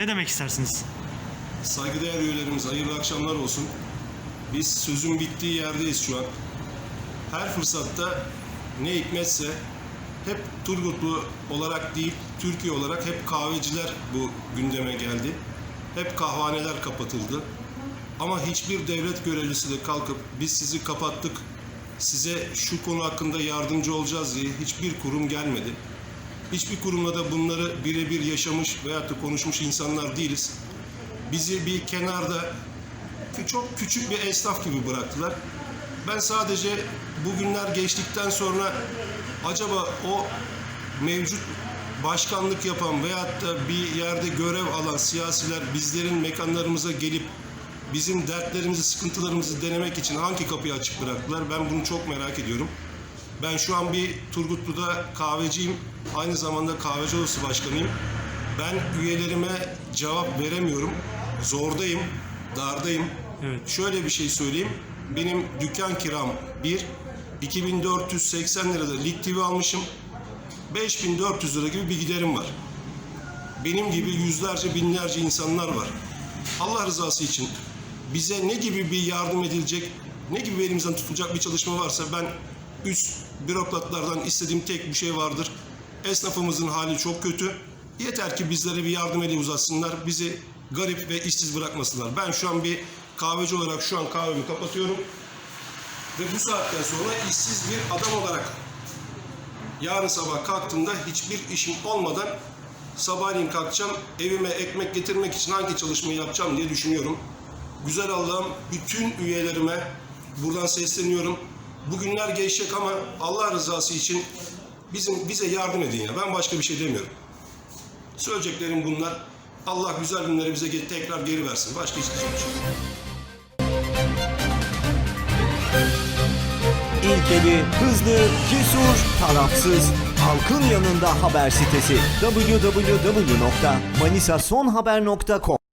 Ne demek istersiniz? Saygıdeğer üyelerimiz hayırlı akşamlar olsun. Biz sözün bittiği yerdeyiz şu an. Her fırsatta ne hikmetse hep Turgutlu olarak değil, Türkiye olarak hep kahveciler bu gündeme geldi. Hep kahvaneler kapatıldı. Ama hiçbir devlet görevlisi de kalkıp biz sizi kapattık, size şu konu hakkında yardımcı olacağız diye hiçbir kurum gelmedi. Hiçbir kurumla da bunları birebir yaşamış veyahut da konuşmuş insanlar değiliz bizi bir kenarda çok küçük bir esnaf gibi bıraktılar. Ben sadece bugünler geçtikten sonra acaba o mevcut başkanlık yapan veyahut da bir yerde görev alan siyasiler bizlerin mekanlarımıza gelip bizim dertlerimizi, sıkıntılarımızı denemek için hangi kapıyı açık bıraktılar? Ben bunu çok merak ediyorum. Ben şu an bir Turgutlu'da kahveciyim. Aynı zamanda kahveci odası başkanıyım. Ben üyelerime cevap veremiyorum. Zordayım, dardayım. Evet. Şöyle bir şey söyleyeyim. Benim dükkan kiram 1, 2480 lirada Lig TV almışım. 5400 lira gibi bir giderim var. Benim gibi yüzlerce binlerce insanlar var. Allah rızası için bize ne gibi bir yardım edilecek, ne gibi elimizden tutulacak bir çalışma varsa ben üst bürokratlardan istediğim tek bir şey vardır. Esnafımızın hali çok kötü. Yeter ki bizlere bir yardım eli uzatsınlar. Bizi garip ve işsiz bırakmasınlar. Ben şu an bir kahveci olarak şu an kahvemi kapatıyorum. Ve bu saatten sonra işsiz bir adam olarak yarın sabah kalktığımda hiçbir işim olmadan sabahleyin kalkacağım evime ekmek getirmek için hangi çalışmayı yapacağım diye düşünüyorum. Güzel Allah'ım bütün üyelerime buradan sesleniyorum. Bugünler geçecek ama Allah rızası için bizim bize yardım edin ya. Ben başka bir şey demiyorum. Söyleyeceklerim bunlar. Allah güzel günleri bize tekrar geri versin. Başka hiçbir şey yok. İlkeli, hızlı, cesur, tarafsız, halkın yanında haber sitesi www.manisasonhaber.com